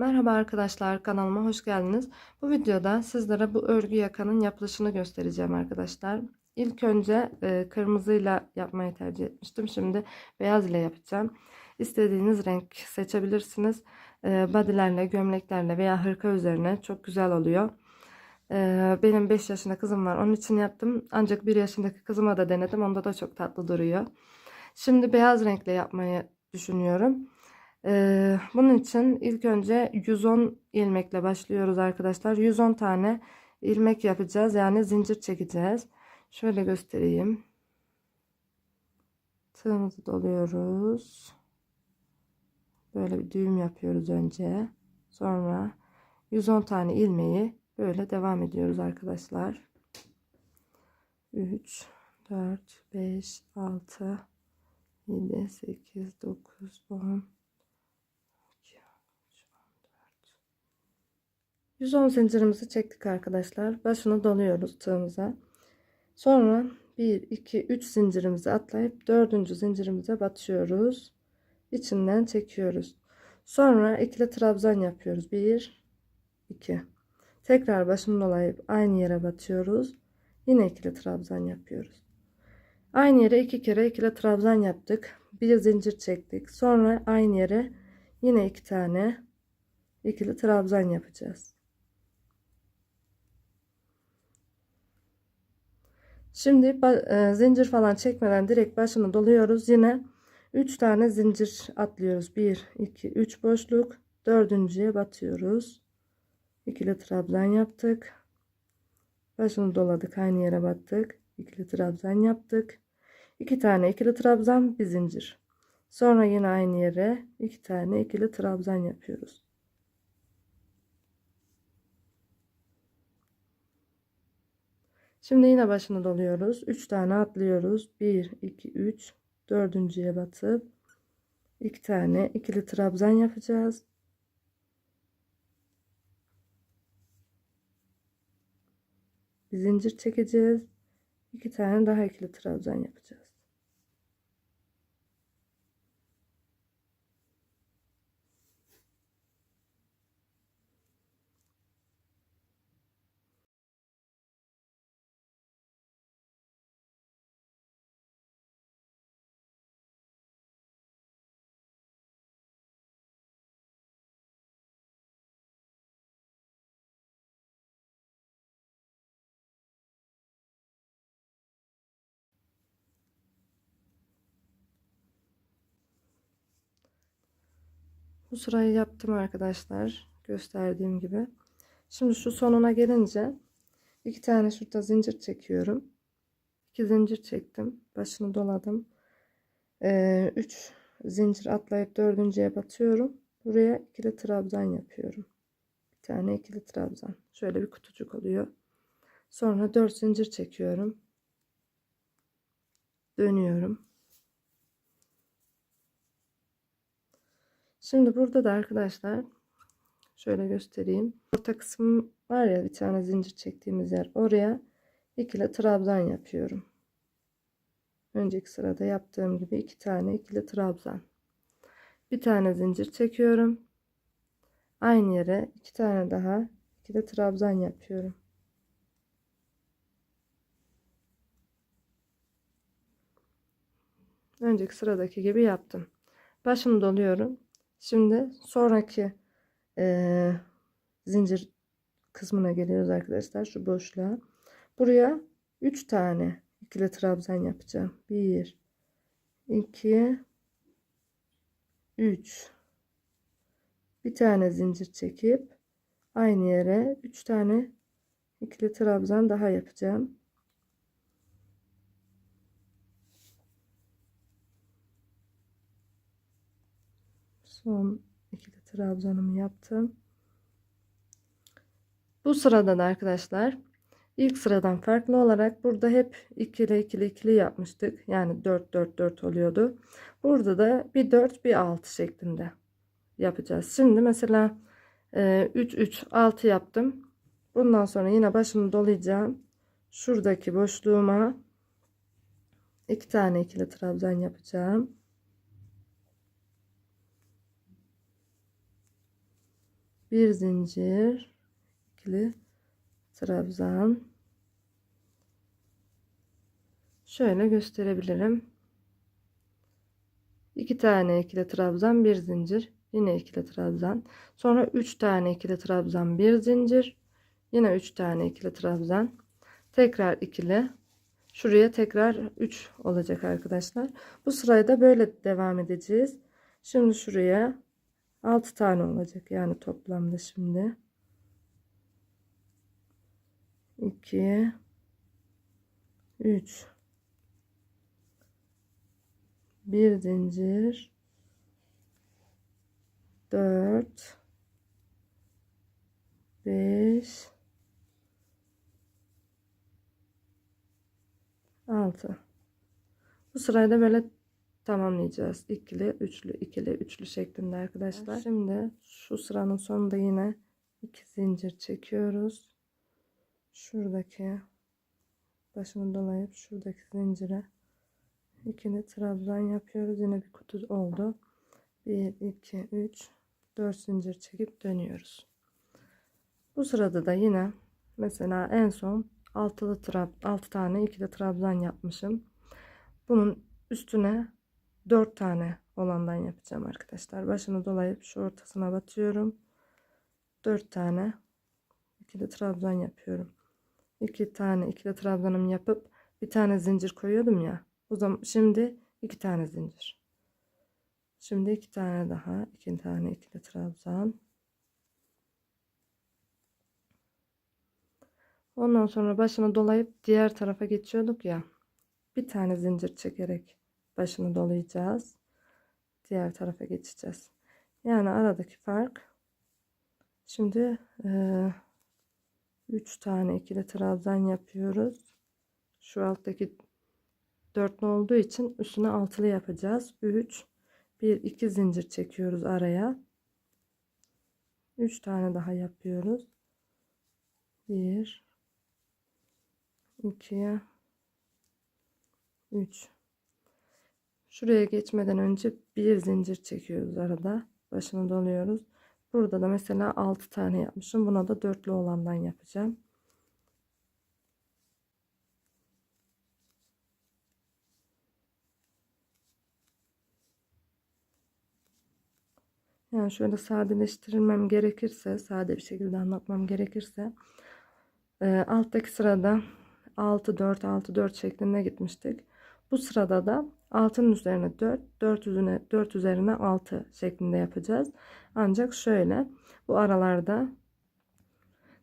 Merhaba arkadaşlar kanalıma hoş geldiniz. Bu videoda sizlere bu örgü yakanın yapılışını göstereceğim arkadaşlar. İlk önce e, kırmızıyla yapmayı tercih etmiştim. Şimdi beyaz ile yapacağım. İstediğiniz renk seçebilirsiniz. E, bodylerle, gömleklerle veya hırka üzerine çok güzel oluyor. E, benim 5 yaşında kızım var. Onun için yaptım. Ancak 1 yaşındaki kızıma da denedim. Onda da çok tatlı duruyor. Şimdi beyaz renkle yapmayı düşünüyorum. Ee, bunun için ilk önce 110 ilmekle başlıyoruz arkadaşlar. 110 tane ilmek yapacağız. Yani zincir çekeceğiz. Şöyle göstereyim. Tığımızı doluyoruz. Böyle bir düğüm yapıyoruz önce. Sonra 110 tane ilmeği böyle devam ediyoruz arkadaşlar. 3 4 5 6 7 8 9 10 110 zincirimizi çektik arkadaşlar. Başını doluyoruz tığımıza. Sonra 1, 2, 3 zincirimizi atlayıp 4. zincirimize batıyoruz. İçinden çekiyoruz. Sonra ikili trabzan yapıyoruz. 1, 2. Tekrar başını dolayıp aynı yere batıyoruz. Yine ikili trabzan yapıyoruz. Aynı yere iki kere ikili trabzan yaptık. Bir zincir çektik. Sonra aynı yere yine iki tane ikili trabzan yapacağız. Şimdi e, zincir falan çekmeden direkt başını doluyoruz. Yine 3 tane zincir atlıyoruz. 1, 2, 3 boşluk. Dördüncüye batıyoruz. İkili trabzan yaptık. Başını doladık. Aynı yere battık. İkili trabzan yaptık. 2 tane ikili trabzan bir zincir. Sonra yine aynı yere 2 tane ikili trabzan yapıyoruz. Şimdi yine başını doluyoruz. 3 tane atlıyoruz. 1, 2, 3. Dördüncüye batıp 2 tane ikili trabzan yapacağız. Bir zincir çekeceğiz. 2 tane daha ikili trabzan yapacağız. Bu sırayı yaptım arkadaşlar. Gösterdiğim gibi. Şimdi şu sonuna gelince iki tane şurada zincir çekiyorum. İki zincir çektim. Başını doladım. Ee, üç zincir atlayıp dördüncüye batıyorum. Buraya ikili trabzan yapıyorum. Bir tane ikili trabzan. Şöyle bir kutucuk oluyor. Sonra dört zincir çekiyorum. Dönüyorum. Şimdi burada da arkadaşlar şöyle göstereyim. Orta kısım var ya bir tane zincir çektiğimiz yer. Oraya ikili trabzan yapıyorum. Önceki sırada yaptığım gibi iki tane ikili trabzan. Bir tane zincir çekiyorum. Aynı yere iki tane daha ikili trabzan yapıyorum. Önceki sıradaki gibi yaptım. Başını doluyorum. Şimdi sonraki e, zincir kısmına geliyoruz arkadaşlar. Şu boşluğa. Buraya 3 tane ikili trabzan yapacağım. 1 2 3 bir tane zincir çekip aynı yere 3 tane ikili trabzan daha yapacağım. Son ikili trabzanımı yaptım. Bu sırada da arkadaşlar ilk sıradan farklı olarak burada hep ikili ikili ikili yapmıştık. Yani 4 4 4 oluyordu. Burada da bir 4 bir 6 şeklinde yapacağız. Şimdi mesela 3 3 6 yaptım. Bundan sonra yine başını dolayacağım. Şuradaki boşluğuma iki tane ikili trabzan yapacağım. Bir zincir ikili trabzan. Şöyle gösterebilirim. İki tane ikili trabzan bir zincir. Yine ikili trabzan. Sonra üç tane ikili trabzan bir zincir. Yine üç tane ikili trabzan. Tekrar ikili. Şuraya tekrar 3 olacak arkadaşlar. Bu sırayı da böyle devam edeceğiz. Şimdi şuraya 6 tane olacak yani toplamda şimdi. 2 3 bir zincir. 4 5 6 bu sırayı da böyle tamamlayacağız. İkili üçlü ikili üçlü şeklinde arkadaşlar. Şimdi şu sıranın sonunda yine iki zincir çekiyoruz. Şuradaki başını dolayıp şuradaki zincire ikili trabzan yapıyoruz. Yine bir kutu oldu. 1 2 3 4 zincir çekip dönüyoruz. Bu sırada da yine mesela en son altılı trab 6 tane ikili trabzan yapmışım. Bunun üstüne 4 tane olandan yapacağım arkadaşlar. Başını dolayıp şu ortasına batıyorum. 4 tane ikili trabzan yapıyorum. 2 tane ikili trabzanımı yapıp bir tane zincir koyuyordum ya. O zaman şimdi iki tane zincir. Şimdi iki tane daha iki tane ikili trabzan. Ondan sonra başını dolayıp diğer tarafa geçiyorduk ya. Bir tane zincir çekerek başını dolayacağız. Diğer tarafa geçeceğiz. Yani aradaki fark şimdi e, 3 tane ikili trabzan yapıyoruz. Şu alttaki dörtlü olduğu için üstüne altılı yapacağız. 3 1 2 zincir çekiyoruz araya. 3 tane daha yapıyoruz. 1 2 3 Şuraya geçmeden önce bir zincir çekiyoruz arada. Başını doluyoruz. Burada da mesela 6 tane yapmışım. Buna da dörtlü olandan yapacağım. Yani şöyle sadeleştirmem gerekirse, sade bir şekilde anlatmam gerekirse e, alttaki sırada 6 4 6 4 şeklinde gitmiştik. Bu sırada da 6'nın üzerine 4, 4 üzerine 4 üzerine 6 şeklinde yapacağız. Ancak şöyle bu aralarda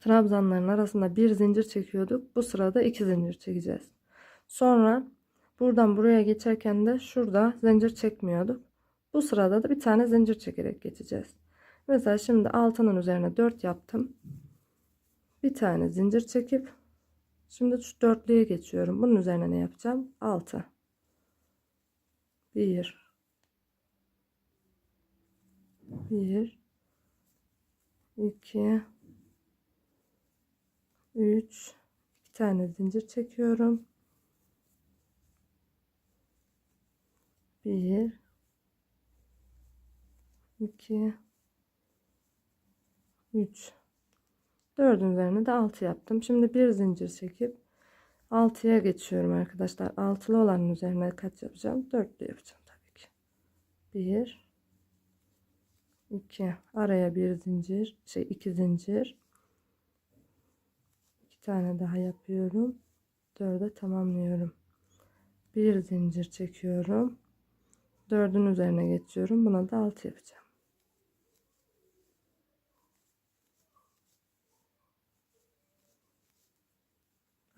trabzanların arasında bir zincir çekiyorduk. Bu sırada iki zincir çekeceğiz. Sonra buradan buraya geçerken de şurada zincir çekmiyorduk. Bu sırada da bir tane zincir çekerek geçeceğiz. Mesela şimdi 6'nın üzerine 4 yaptım. Bir tane zincir çekip şimdi şu dörtlüye geçiyorum. Bunun üzerine ne yapacağım? 6. 1 1 2 3 2 tane zincir çekiyorum. 1 2 3 4'ün üzerine de 6 yaptım. Şimdi bir zincir çekip 6'ya geçiyorum arkadaşlar. Altılı olanın üzerine kaç yapacağım? 4'lü yapacağım tabii ki. 1 2 araya bir zincir, şey iki zincir. 2 tane daha yapıyorum. 4'e tamamlıyorum. Bir zincir çekiyorum. 4'ün üzerine geçiyorum. Buna da 6 yapacağım.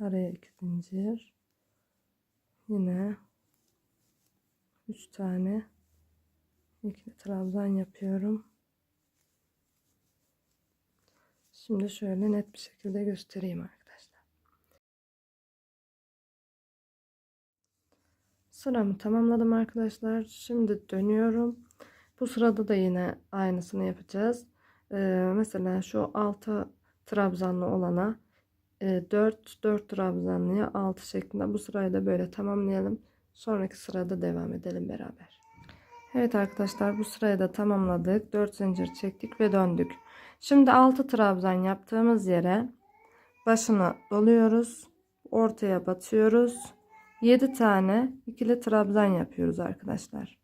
Araya iki zincir. Yine üç tane. İkili trabzan yapıyorum. Şimdi şöyle net bir şekilde göstereyim arkadaşlar. Sıramı tamamladım arkadaşlar. Şimdi dönüyorum. Bu sırada da yine aynısını yapacağız. Ee, mesela şu altı trabzanlı olana 4 4 trabzanlıya 6 şeklinde bu sırayı da böyle tamamlayalım. Sonraki sırada devam edelim beraber. Evet arkadaşlar bu sırayı da tamamladık. 4 zincir çektik ve döndük. Şimdi 6 trabzan yaptığımız yere başına doluyoruz. Ortaya batıyoruz. 7 tane ikili trabzan yapıyoruz arkadaşlar.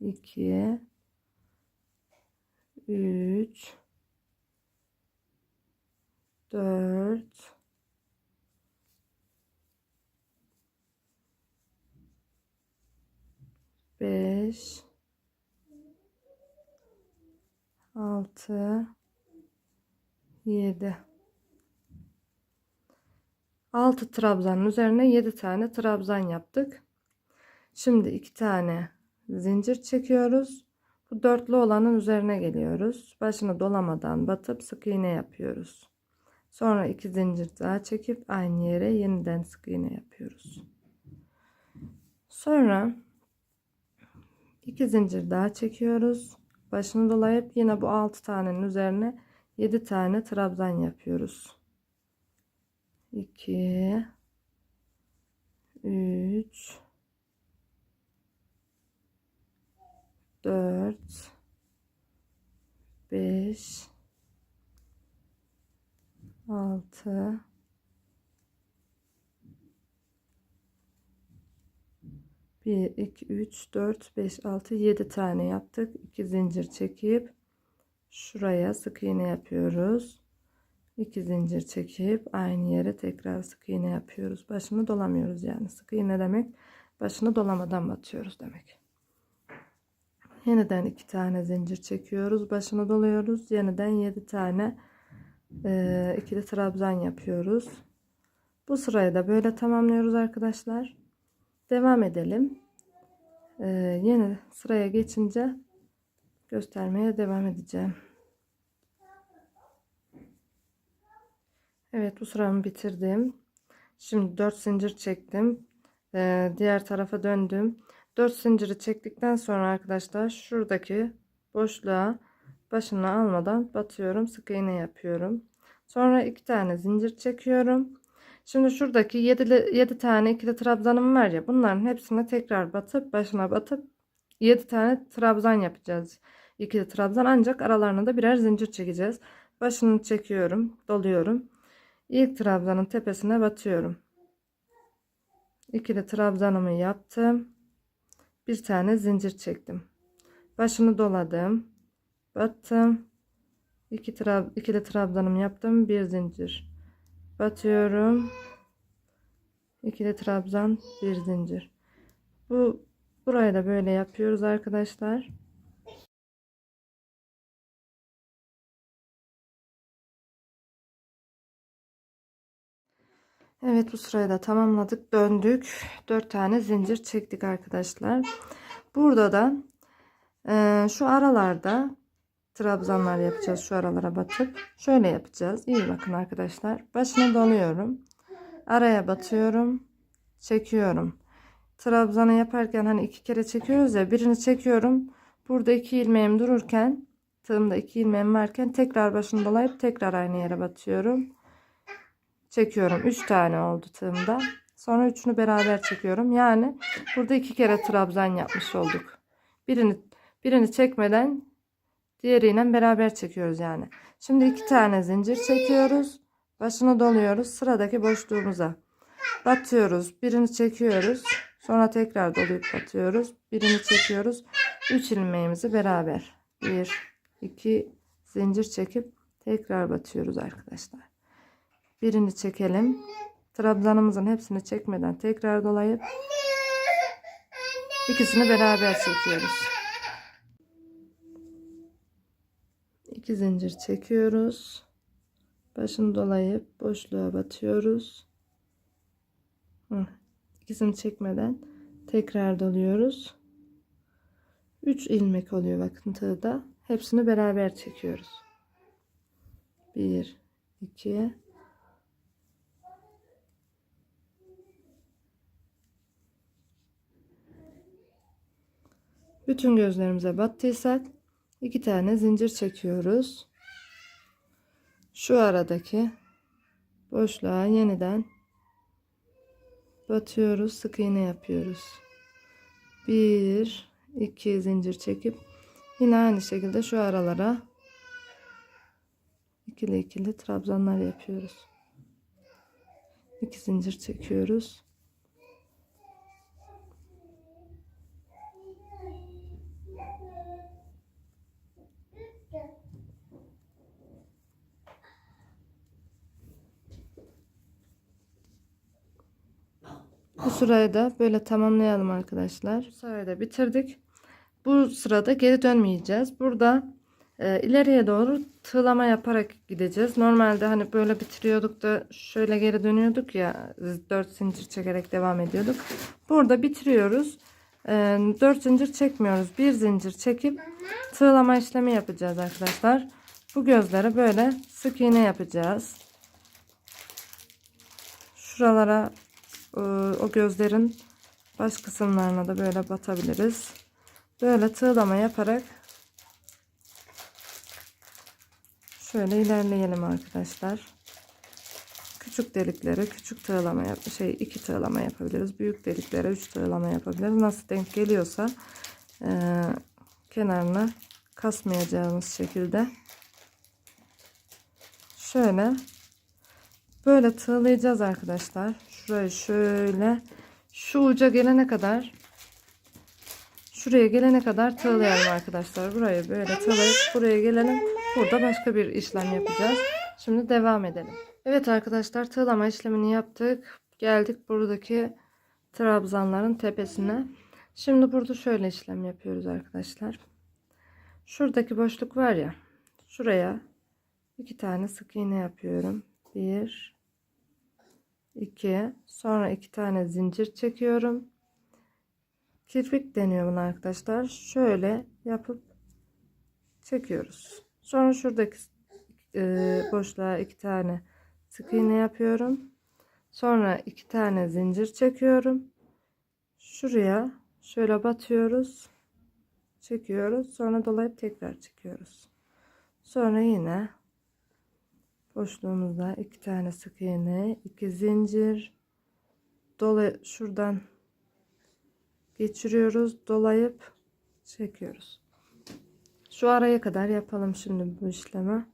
2 3 4 5 6 7 6 trabzanın üzerine 7 tane trabzan yaptık. Şimdi 2 tane zincir çekiyoruz. Bu dörtlü olanın üzerine geliyoruz. Başını dolamadan batıp sık iğne yapıyoruz. Sonra 2 zincir daha çekip aynı yere yeniden sık iğne yapıyoruz. Sonra 2 zincir daha çekiyoruz. Başını dolayıp yine bu 6 tanenin üzerine 7 tane trabzan yapıyoruz. 2 3 4 5 6 1 2 3 4 5 6 7 tane yaptık. 2 zincir çekip şuraya sık iğne yapıyoruz. 2 zincir çekip aynı yere tekrar sık iğne yapıyoruz. Başını dolamıyoruz yani. Sık iğne demek başını dolamadan batıyoruz demek. Yeniden 2 tane zincir çekiyoruz. Başını doluyoruz. Yeniden 7 tane e, ikili trabzan yapıyoruz. Bu sırayı da böyle tamamlıyoruz arkadaşlar. Devam edelim. Ee, yeni sıraya geçince göstermeye devam edeceğim. Evet bu sıramı bitirdim. Şimdi 4 zincir çektim. Ee, diğer tarafa döndüm. 4 zinciri çektikten sonra arkadaşlar şuradaki boşluğa başını almadan batıyorum sık iğne yapıyorum sonra iki tane zincir çekiyorum Şimdi şuradaki 7, 7 tane ikili trabzanım var ya bunların hepsine tekrar batıp başına batıp 7 tane trabzan yapacağız. İkili trabzan ancak aralarına da birer zincir çekeceğiz. Başını çekiyorum, doluyorum. İlk trabzanın tepesine batıyorum. İkili trabzanımı yaptım. Bir tane zincir çektim. Başını doladım. Battım. İki trab ikili trabzanımı yaptım. Bir zincir. Batıyorum. İkili trabzan bir zincir. Bu burayı da böyle yapıyoruz arkadaşlar. Evet bu sırayı da tamamladık döndük. 4 tane zincir çektik arkadaşlar. Burada da e, şu aralarda trabzanlar yapacağız şu aralara batıp. Şöyle yapacağız. İyi bakın arkadaşlar. Başına doluyorum araya batıyorum. Çekiyorum. Trabzanı yaparken hani iki kere çekiyoruz ya birini çekiyorum. Burada iki ilmeğim dururken tığımda iki ilmeğim varken tekrar başını dolayıp tekrar aynı yere batıyorum. Çekiyorum. Üç tane oldu tığımda. Sonra üçünü beraber çekiyorum. Yani burada iki kere trabzan yapmış olduk. Birini birini çekmeden diğeriyle beraber çekiyoruz yani. Şimdi iki tane zincir çekiyoruz. Başını doluyoruz. Sıradaki boşluğumuza batıyoruz. Birini çekiyoruz. Sonra tekrar doluyup batıyoruz. Birini çekiyoruz. 3 ilmeğimizi beraber 1 2 zincir çekip tekrar batıyoruz arkadaşlar. Birini çekelim. Trabzanımızın hepsini çekmeden tekrar dolayıp ikisini beraber çekiyoruz. 2 zincir çekiyoruz. Başını dolayıp boşluğa batıyoruz. İkisini çekmeden tekrar doluyoruz. 3 ilmek oluyor bakın tığda. Hepsini beraber çekiyoruz. 1 2 Bütün gözlerimize battıysak iki tane zincir çekiyoruz. Şu aradaki boşluğa yeniden batıyoruz. Sık iğne yapıyoruz. 1 2 zincir çekip yine aynı şekilde şu aralara ikili ikili trabzanlar yapıyoruz. 2 zincir çekiyoruz. Bu sırayı da böyle tamamlayalım arkadaşlar. Bu sırayı da bitirdik. Bu sırada geri dönmeyeceğiz. Burada e, ileriye doğru tığlama yaparak gideceğiz. Normalde hani böyle bitiriyorduk da şöyle geri dönüyorduk ya 4 zincir çekerek devam ediyorduk. Burada bitiriyoruz. E, 4 zincir çekmiyoruz. 1 zincir çekip tığlama işlemi yapacağız arkadaşlar. Bu gözlere böyle sık iğne yapacağız. Şuralara o gözlerin baş kısımlarına da böyle batabiliriz. Böyle tığlama yaparak şöyle ilerleyelim arkadaşlar. Küçük deliklere küçük tığlama yap şey iki tığlama yapabiliriz. Büyük deliklere üç tığlama yapabiliriz. Nasıl denk geliyorsa e, kenarına kasmayacağımız şekilde şöyle böyle tığlayacağız arkadaşlar. Şurayı şöyle şu uca gelene kadar şuraya gelene kadar tığlayalım arkadaşlar. Burayı böyle tığlayıp buraya gelelim. Burada başka bir işlem yapacağız. Şimdi devam edelim. Evet arkadaşlar tığlama işlemini yaptık. Geldik buradaki trabzanların tepesine. Şimdi burada şöyle işlem yapıyoruz arkadaşlar. Şuradaki boşluk var ya. Şuraya iki tane sık iğne yapıyorum. Bir, 2 sonra iki tane zincir çekiyorum. Kirpik deniyor buna arkadaşlar. Şöyle yapıp çekiyoruz. Sonra şuradaki e, boşluğa iki tane sık iğne yapıyorum. Sonra iki tane zincir çekiyorum. Şuraya şöyle batıyoruz. Çekiyoruz. Sonra dolayıp tekrar çekiyoruz. Sonra yine boşluğumuzda iki tane sık iğne iki zincir. Dolay şuradan geçiriyoruz dolayıp çekiyoruz. Şu araya kadar yapalım şimdi bu işlemi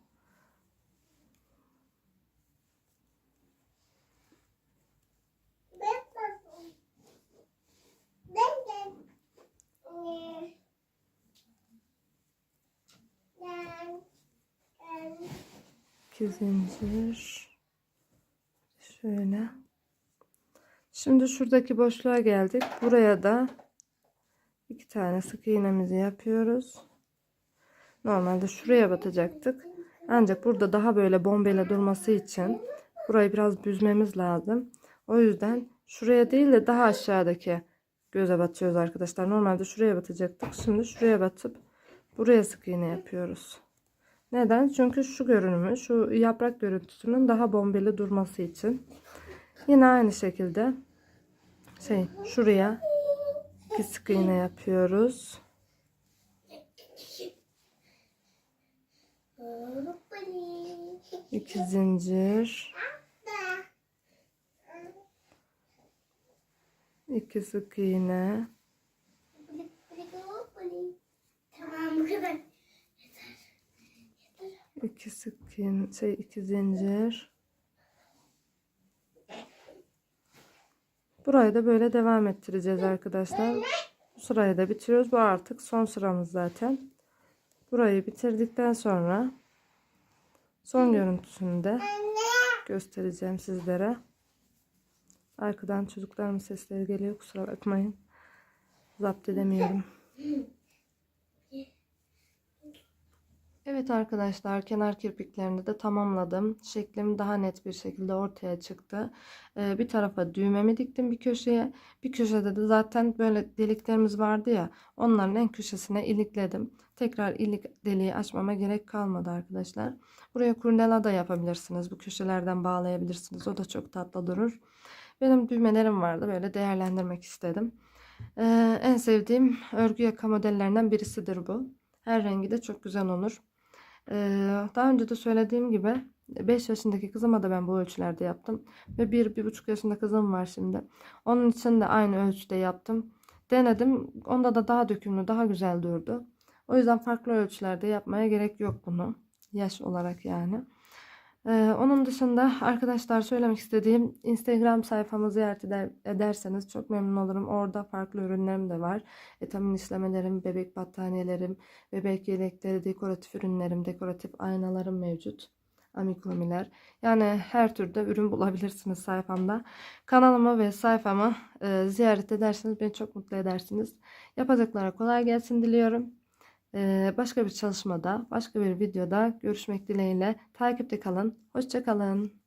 iki zincir şöyle. Şimdi şuradaki boşluğa geldik. Buraya da iki tane sık iğnemizi yapıyoruz. Normalde şuraya batacaktık. Ancak burada daha böyle bombele durması için burayı biraz büzmemiz lazım. O yüzden şuraya değil de daha aşağıdaki göze batıyoruz arkadaşlar. Normalde şuraya batacaktık. Şimdi şuraya batıp buraya sık iğne yapıyoruz neden? Çünkü şu görünümü, şu yaprak görüntüsünün daha bombeli durması için. Yine aynı şekilde şey şuraya iki sık iğne yapıyoruz. İki zincir. iki sık iğne. 2 sıkın şey 2 zincir. Burayı da böyle devam ettireceğiz arkadaşlar. Bu sırayı da bitiriyoruz. Bu artık son sıramız zaten. Burayı bitirdikten sonra son görüntüsünü de göstereceğim sizlere. Arkadan çocukların sesleri geliyor. Kusura bakmayın. Zapt edemiyorum. Evet arkadaşlar kenar kirpiklerini de tamamladım. Şeklim daha net bir şekilde ortaya çıktı. Ee, bir tarafa düğmemi diktim bir köşeye. Bir köşede de zaten böyle deliklerimiz vardı ya. Onların en köşesine ilikledim. Tekrar ilik deliği açmama gerek kalmadı arkadaşlar. Buraya kurnela da yapabilirsiniz. Bu köşelerden bağlayabilirsiniz. O da çok tatlı durur. Benim düğmelerim vardı. Böyle değerlendirmek istedim. Ee, en sevdiğim örgü yaka modellerinden birisidir bu. Her rengi de çok güzel olur. Ee, daha önce de söylediğim gibi 5 yaşındaki kızıma da ben bu ölçülerde yaptım. Ve 1-1,5 yaşında kızım var şimdi. Onun için de aynı ölçüde yaptım. denedim. Onda da daha dökümlü, daha güzel durdu. O yüzden farklı ölçülerde yapmaya gerek yok bunu. Yaş olarak yani. Ee, onun dışında arkadaşlar söylemek istediğim Instagram sayfamı ziyaret eder, ederseniz çok memnun olurum. Orada farklı ürünlerim de var. Etamin işlemelerim, bebek battaniyelerim, bebek yelekleri, dekoratif ürünlerim, dekoratif aynalarım mevcut. Amikumiler. Yani her türde ürün bulabilirsiniz sayfamda. Kanalımı ve sayfamı e, ziyaret ederseniz beni çok mutlu edersiniz. Yapacaklara kolay gelsin diliyorum. Başka bir çalışmada, başka bir videoda görüşmek dileğiyle. Takipte kalın. Hoşça kalın.